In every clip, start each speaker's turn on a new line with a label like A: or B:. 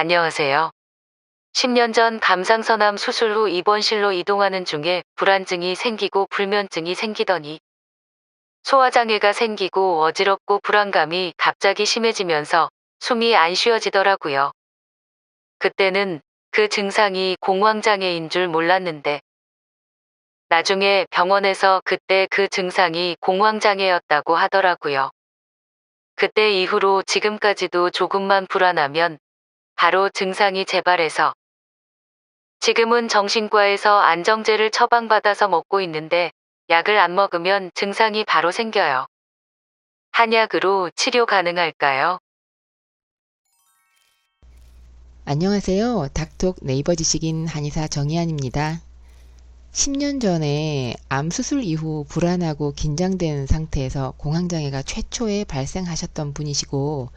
A: 안녕하세요. 10년 전 감상선암 수술 후 입원실로 이동하는 중에 불안증이 생기고 불면증이 생기더니 소화장애가 생기고 어지럽고 불안감이 갑자기 심해지면서 숨이 안 쉬어지더라고요. 그때는 그 증상이 공황장애인 줄 몰랐는데 나중에 병원에서 그때 그 증상이 공황장애였다고 하더라고요. 그때 이후로 지금까지도 조금만 불안하면 바로 증상이 재발해서 지금은 정신과에서 안정제를 처방받아서 먹고 있는데 약을 안 먹으면 증상이 바로 생겨요. 한약으로 치료 가능할까요?
B: 안녕하세요. 닥톡 네이버 지식인 한의사 정희안입니다. 10년 전에 암 수술 이후 불안하고 긴장된 상태에서 공황장애가 최초에 발생하셨던 분이시고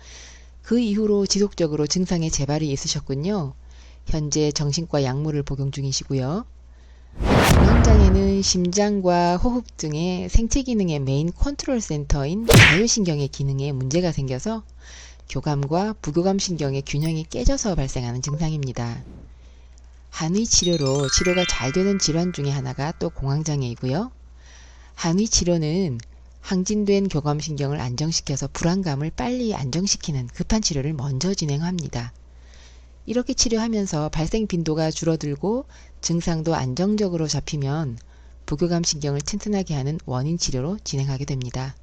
B: 그 이후로 지속적으로 증상의 재발이 있으셨군요. 현재 정신과 약물을 복용 중이시고요. 공황장애는 심장과 호흡 등의 생체 기능의 메인 컨트롤 센터인 자율신경의 기능에 문제가 생겨서 교감과 부교감 신경의 균형이 깨져서 발생하는 증상입니다. 한의 치료로 치료가 잘 되는 질환 중에 하나가 또 공황장애이고요. 한의 치료는 항진된 교감신경을 안정시켜서 불안감을 빨리 안정시키는 급한 치료를 먼저 진행합니다. 이렇게 치료하면서 발생 빈도가 줄어들고 증상도 안정적으로 잡히면 부교감 신경을 튼튼하게 하는 원인 치료로 진행하게 됩니다.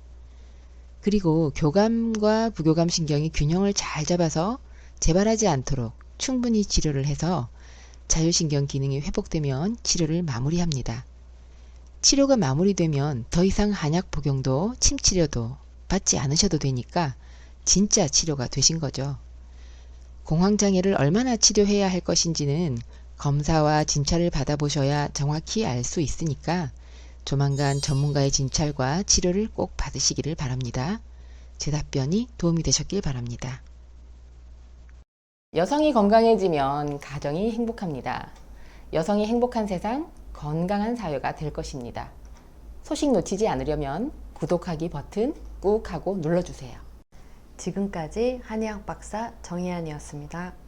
B: 그리고 교감과 부교감 신경이 균형을 잘 잡아서 재발하지 않도록 충분히 치료를 해서 자율신경 기능이 회복되면 치료를 마무리합니다. 치료가 마무리되면 더 이상 한약 복용도 침치료도 받지 않으셔도 되니까 진짜 치료가 되신 거죠. 공황장애를 얼마나 치료해야 할 것인지는 검사와 진찰을 받아보셔야 정확히 알 수 있으니까 조만간 전문가의 진찰과 치료를 꼭 받으시기를 바랍니다. 제 답변이 도움이 되셨길 바랍니다. 여성이 건강해지면 가정이 행복합니다. 여성이 행복한 세상, 건강한 사회가 될 것입니다. 소식 놓치지 않으려면 구독하기 버튼 꾹 하고 눌러주세요.
C: 지금까지 한의학 박사 정희안이었습니다.